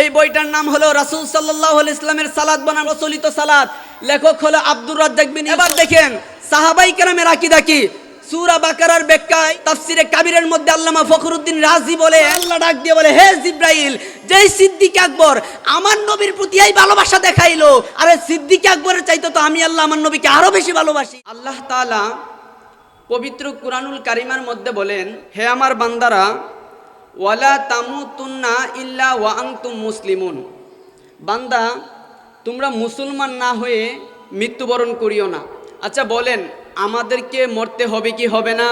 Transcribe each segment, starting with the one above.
এই বইটার নাম হলো রাসূল আলাইহি ইসলামের সালাদ বনাম প্রচলিত সালাদ লেখক হলো আব্দুর রাজ্জাক বিন এবার দেখেন, সাহাবাই কেরামের আকীদা কি? সূরা বাকারার ব্যাখ্যায় তাফসিরে কাবিরের মধ্যে আল্লামা ফখরুদ্দিন রাজি বলে, আল্লাহ ডাক দিয়ে বলে, হে জিব্রাইল, যেই সিদ্দিক আকবর আমার নবীর প্রতি এই ভালোবাসা দেখাইলো, আরে সিদ্দিক আকবরের চাইতে তো আমি আল্লাহ আমার নবীকে আরও বেশি ভালোবাসি। আল্লাহ তাআলা পবিত্র কুরআনুল কারিমার মধ্যে বলেন, হে আমার বান্দারা ওয়ালা তামুতুন্না ইল্লা ওয়াং আনতুম মুসলিমুন। বান্দা, তোমরা মুসলমান না হয়ে মৃত্যুবরণ করিও না। আচ্ছা বলেন, আমাদেরকে মরতে হবে কি হবে না?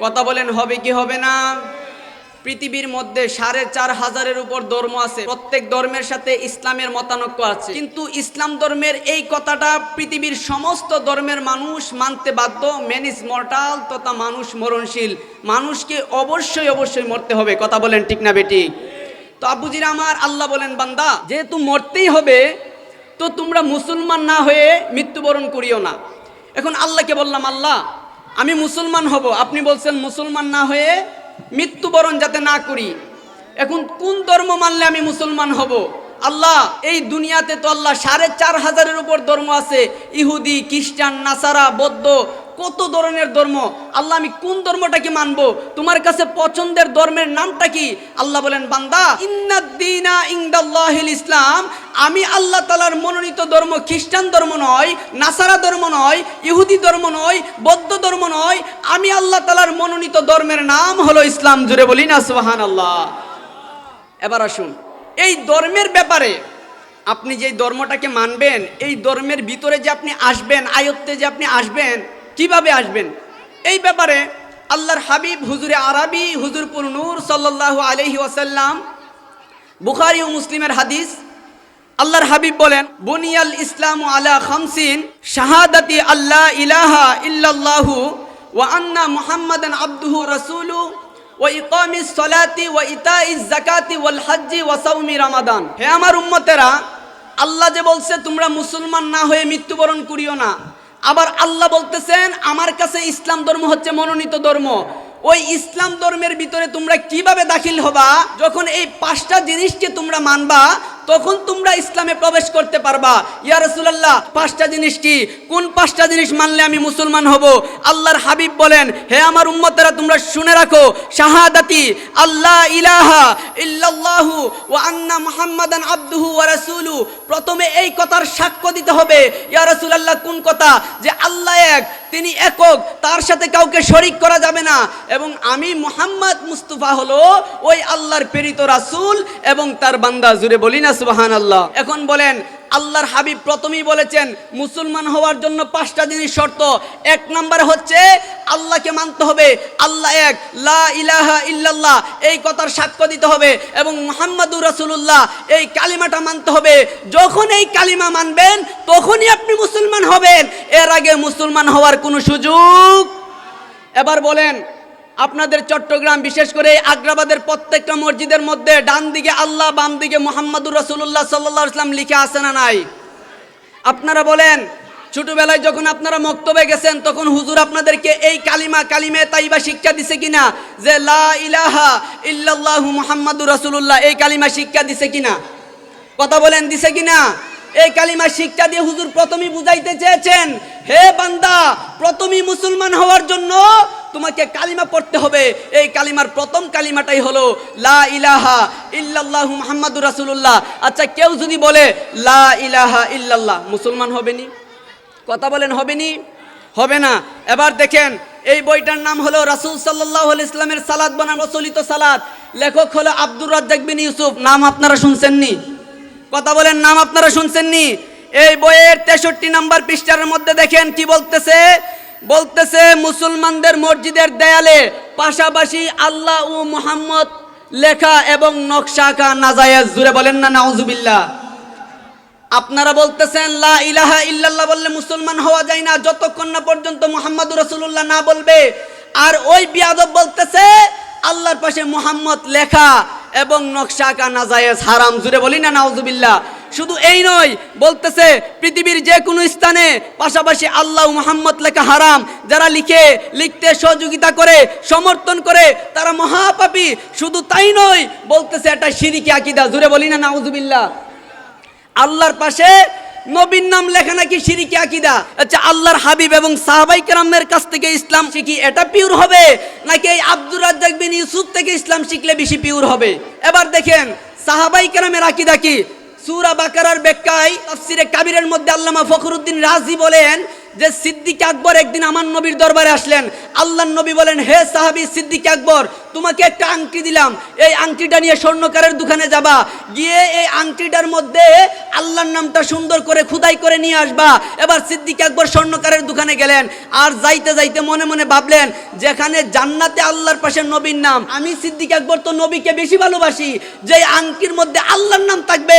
কথা বলেন, হবে কি হবে না? পৃথিবীর মধ্যে সাড়ে চার হাজারের উপর ধর্ম আছে। প্রত্যেক ধর্মের সাথে ইসলামের মতানক্য আছে। কিন্তু ইসলাম ধর্মের এই কথাটা পৃথিবীর সমস্ত ধর্মের মানুষ মানতে বাধ্য। ম্যান ইজ মর্টাল তথা মানুষ মরণশীল। মানুষকে অবশ্যই অবশ্যই মরতে হবে। কথা বলেন ঠিক না বেটি? তো আবুজির আমার আল্লাহ বলেন, বান্দা, যেহেতু মরতেই হবে, তো তোমরা মুসলমান না হয়ে মৃত্যুবরণ করিও না। এখন আল্লাহকে বললাম, আল্লাহ, আমি মুসলমান হব। আপনি বলছেন, মুসলমান না হয়ে মৃত্যুবরণ যাতে না করি। এখন কোন ধর্ম মানলে আমি মুসলমান হব? আল্লাহ, এই দুনিয়াতে তো আল্লাহ সাড়ে চার হাজারের উপর ধর্ম আছে। ইহুদি, খ্রিস্টান, নাসারা, বৌদ্ধ কত ধরনের ধর্ম? আল্লাহ আমি কোন ধর্মটাকে মানব? তোমার কাছে পছন্দের ধর্মের নামটা কি? আল্লাহ বলেন, বান্দা ইন্নাদ্দিনা ইংদাল্লাহিল ইসলাম। আমি আল্লাহ তালার মনোনীত ধর্ম খ্রিস্টান ধর্ম নয়, নাসারা ধর্ম নয়, ইহুদি ধর্ম নয়, বৌদ্ধ ধর্ম নয়। আমি আল্লাহ তালার মনোনীত ধর্মের নাম হলো ইসলাম। জুড়ে বলি না সুবাহান আল্লাহ এবার আসুন, এই ধর্মের ব্যাপারে আপনি যে ধর্মটাকে মানবেন, এই ধর্মের ভিতরে যে আপনি আসবেন, আয়ত্তে যে আপনি আসবেন কীভাবে আসবেন? এই ব্যাপারে আল্লাহর হাবিব হুজুরে আরবি হুজুরপুর নূর সাল্লাল্লাহু আলহি ওয়াসাল্লাম, বুখারি ও মুসলিমের হাদিস, আল্লাহর হাবিব বলেন, বুনিয়াল ইসলাম আলা খামসিন শাহাদাতি আল্লাহ ইলাহা ইল্লাল্লাহু ওয়া আন্না মুহাম্মাদান আবদুহু রাসূলু ওয়া ইকামিস সালাতি ওয়া ইতাইজ যাকাতি ওয়াল হজ্জি ওয়া সাওমি রমাদান। হে আমার উম্মতেরা, আল্লাহ যে বলছে, তোমরা মুসলমান না হয়ে মৃত্যুবরণ করিও না। আবার আল্লাহ বলতেছেন, আমার কাছে ইসলাম ধর্ম হচ্ছে মনোনীত ধর্ম। ওই ইসলাম ধর্মের ভিতরে তোমরা কীভাবে দাখিল হবা? যখন এই পাঁচটা জিনিসকে তোমরা মানবা তখন তোমরা ইসলামে প্রবেশ করতে পারবা। ইয়া রাসূলুল্লাহ, পাঁচটা জিনিস কি? কোন পাঁচটা জিনিস মানলে আমি মুসলমান হব? আল্লাহর হাবিব বলেন, হে আমার উম্মতেরা, তোমরা শুনে রাখো, শাহাদাতি আল্লাহ ইলাহা ইল্লাল্লাহু ওয়া আন্না মুহাম্মাদান আবদুহু ওয়া রাসূলু। প্রথমে এই কথার সাক্ষ্য দিতে হবে, ইয়া রাসূলুল্লাহ, কোন কথা? যে আল্লাহ এক তিনি একক, তার সাথে কাউকে শরিক করা যাবে না। এবং আমি মোহাম্মদ মুস্তফা হলো ওই আল্লাহর প্রেরিত রাসুল এবং তার বান্দা। জুড়ে বলি না সুবাহান আল্লাহ এখন বলেন আল্লাহর হাবিব প্রথমেই বলেছেন, মুসলমান হওয়ার জন্য পাঁচটা জিনিস শর্ত। এক নাম্বার হচ্ছে, আল্লাহকে মানতে হবে। আল্লাহ এক, লা ইলাহা ইল্লাল্লাহ, এই কথার সাক্ষ্য দিতে হবে। এবং মোহাম্মদুর রাসূলুল্লাহ, এই কালিমাটা মানতে হবে। যখন এই কালিমা মানবেন, তখনই আপনি মুসলমান হবেন। এর আগে মুসলমান হওয়ার কোনো সুযোগ? এবার বলেন আপনাদের চট্টগ্রাম, বিশেষ করে আগ্রাবাদের প্রত্যেকটা মসজিদের মধ্যে ডান দিকে আল্লাহ, বাম দিকে মোহাম্মদুর রসুল্লাহ সাল্লাহ ইসলাম লিখে আছে না নাই? আপনারা বলেন, ছোটবেলায় যখন আপনারা মক্তবে গেছেন, তখন হুজুর আপনাদেরকে এই কালিমা, কালিমে তাইবা শিক্ষা দিছে কিনা? যে লা ইলাহা ইল্লাল্লাহু মুহাম্মাদুর রাসূলুল্লাহ, এই কালিমা শিক্ষা দিছে কিনা? কথা বলেন, দিছে কিনা? এই কালিমা শিক্ষা দিয়ে হুজুর প্রথমেই বুঝাইতে চেয়েছেন, হে বান্দা, প্রথমেই মুসলমান হওয়ার জন্য তোমাকে কালিমা পড়তে হবে। এই কালিমার প্রথম কালিমাটাই হলো, লা ইলাহা ইল্লাল্লাহু মুহাম্মাদুর রাসূলুল্লাহ। আচ্ছা কেউ যদি বলে, লা ইলাহা ইল্লাল্লাহ, মুসলমান হবেনি? কথা বলেন, হবেনি? হবে না। এবার দেখেন, এই বইটার নাম হলো রাসূল সাল্লাল্লাহু আলাইহি ইসলামের সালাত বনাম প্রচলিত সালাত। লেখক হলো আব্দুর রাজ্জাক বিন ইউসুফ। নাম আপনারা শুনছেননি? কথা বলেন, নাম আপনারা শুনছেননি? এই বইয়ের তেষট্টি নাম্বার পৃষ্ঠার মধ্যে দেখেন কি বলতেছে বলতেছে, মুসলমানদের মসজিদের দেয়ালে পাশাপাশি আল্লাহ ও মুহাম্মদ লেখা এবং নকশা আঁকা নাজায়েজ। জুড়ে বলেন না, নাউজুবিল্লাহ। আপনারা বলতেছেন, লা ইলাহা ইল্লাল্লাহ বললে মুসলমান হওয়া যায় না, যতক্ষণ না পর্যন্ত মুহাম্মাদুর রাসূলুল্লাহ না বলবে। আর ওই বিয়াদব বলতেছে, আল্লাহর পাশে মুহাম্মদ লেখা এবং নকশা আঁকা নাজায়েজ হারাম। জুড়ে বলি না, নাউজুবিল্লাহ। শুধু এই নয়, বলতেছে পৃথিবীর যে কোনো স্থানে, পাশাপাশি আল্লাহ মুহাম্মদ লেখা হারাম। যারা লিখে, লিখতে সহযোগিতা করে, সমর্থন করে, তারা মহাপাপী। শুধু তাই নয়, বলতেছে এটা শিরিকি আকিদা। জুড়ে বলি না, নাউজুবিল্লাহ। আল্লাহর পাশে নবীর নাম লেখা নাকি শিরিকি আকিদা? আচ্ছা আল্লাহর হাবিব এবং সাহাবাই কেরামের কাছ থেকে ইসলাম শিখি, এটা পিওর হবে? নাকি এই আব্দুর রাজ্জাক বিন ইউসুফ থেকে ইসলাম শিখলে বেশি পিওর হবে? এবার দেখেন, সাহাবাই কেরামের আকিদা কি? সূরা বাকারার ব্যাখ্যায় তাফসিরে কাবিরের মধ্যে আল্লামা ফখরুদ্দিন রাজি বলেন যে সিদ্দিক আকবর একদিন আমার নবীর দরবারে আসলেন। আল্লাহ নবী বলেন, হে সাহাবি, সিদ্দিক আকবর তোমাকে একটা আংটি দিলাম। এই আংটিটা নিয়ে স্বর্ণকারের দোকানে যাবা। গিয়ে এই আংটিটার মধ্যে আল্লাহর নামটা সুন্দর করে খুদাই করে নিয়ে আসবা। এবার সিদ্দিক একবার স্বর্ণকারের দোকানে গেলেন আর যাইতে যাইতে মনে মনে ভাবলেন, যেখানে জান্নাতে আল্লাহর পাশে নবীর নাম। আমি সিদ্দিক আকবর তো নবীকে বেশি ভালোবাসি। যে আংটির মধ্যে আল্লাহর নাম থাকবে,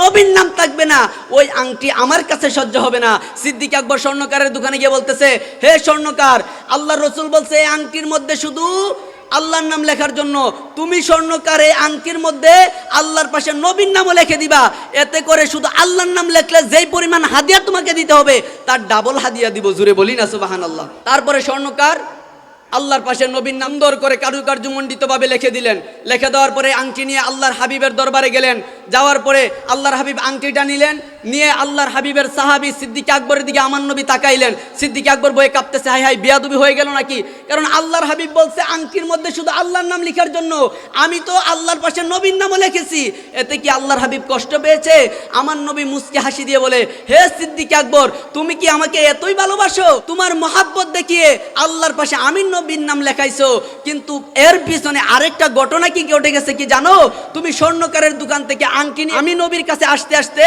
নবীর নাম থাকবে না। ওই আংটি আমার কাছে সহ্য হবে না। সিদ্দিক আকবর স্বর্ণকারের দোকানে গিয়ে বলতেছে, হে স্বর্ণকার আল্লাহ রসুল বলছে, এই আংটির মধ্যে শুধু আল্লাহর নাম লেখার জন্য। তুমি স্বর্ণকারে আংটির মধ্যে আল্লাহর পাশে নবীর নামও লেখে দিবা। এতে করে শুধু আল্লাহর নাম লেখলে যেই পরিমাণ হাদিয়া তোমাকে দিতে হবে, তার ডাবল হাদিয়া দিব জুড়ে বলি না সুবাহান আল্লাহ তারপরে স্বর্ণকার আল্লাহর পাশে নবীর নাম দর করে কারুকার্যমণ্ডিতভাবে লিখে দিলেন। লিখে দেওয়ার পরে আংটি নিয়ে আল্লাহর হাবিবের দরবারে গেলেন। যাওয়ার পরে আল্লাহর হাবিব আংটিটা নিলেন, নিয়ে আল্লাহর হাবিবের সাহাবি সিদ্দিক আকবরের দিকে আমার নবী তাকাইলেন। সিদ্দিক আকবর বয়ে কাঁপতেছে হাই হাই বিয়াদুবি হয়ে গেল নাকি? কারণ আল্লাহর হাবিব বলছে, আংটির মধ্যে শুধু আল্লাহর নাম লেখার জন্য। আমি তো আল্লাহর পাশে নবীর নামও লিখেছি। এতে কি আল্লাহর হাবিব কষ্ট পেয়েছে? আমার নবী মুসকে হাসি দিয়ে বলে, হে সিদ্দিক আকবর, তুমি কি আমাকে এতই ভালোবাসো? তোমার মহাব্বত দেখিয়ে আল্লাহর পাশে আমি নবীর নাম লেখাইছো। কিন্তু এর পিছনে আরেকটা ঘটনা কি ঘটে গেছে কি জানো? তুমি স্বর্ণকারের দোকান থেকে আংটি আমি নবীর কাছে আসতে আসতে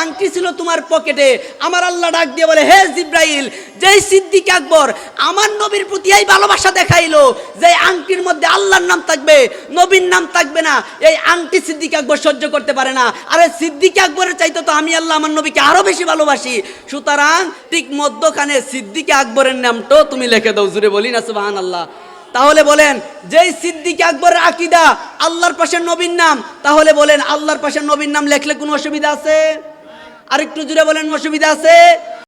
আংটি ছিল তোমার পকেটে। আমার আল্লাহ ডাক দিয়ে বলে, হে জিব্রাইল, যেই সিদ্দিক আকবর, আমার নবীর প্রতি এই ভালোবাসা দেখাইলো যে আংটির মধ্যে আল্লাহর নাম থাকবে, নবীর নাম থাকবে না, এই আংটি সিদ্দিক আকবর সহ্য করতে পারে না। আরে সিদ্দিক আকবরের চাইতে তো আমি আল্লাহ আমার নবীকে আরও বেশি ভালোবাসি। সুতরাং ঠিক মধ্যখানে সিদ্দিক আকবরের নামটাও তুমি লিখে দাও জুড়ে বলি না সুবাহান আল্লাহ তাহলে বলেন, যেই সিদ্দিক আকবরের আকিদা আল্লাহর পাশের নবীর নাম, তাহলে বলেন আল্লাহর পাশের নবীর নাম লেখলে কোনো অসুবিধা আছে? আরেকটু জুড়ে বলেন অসুবিধা আছে?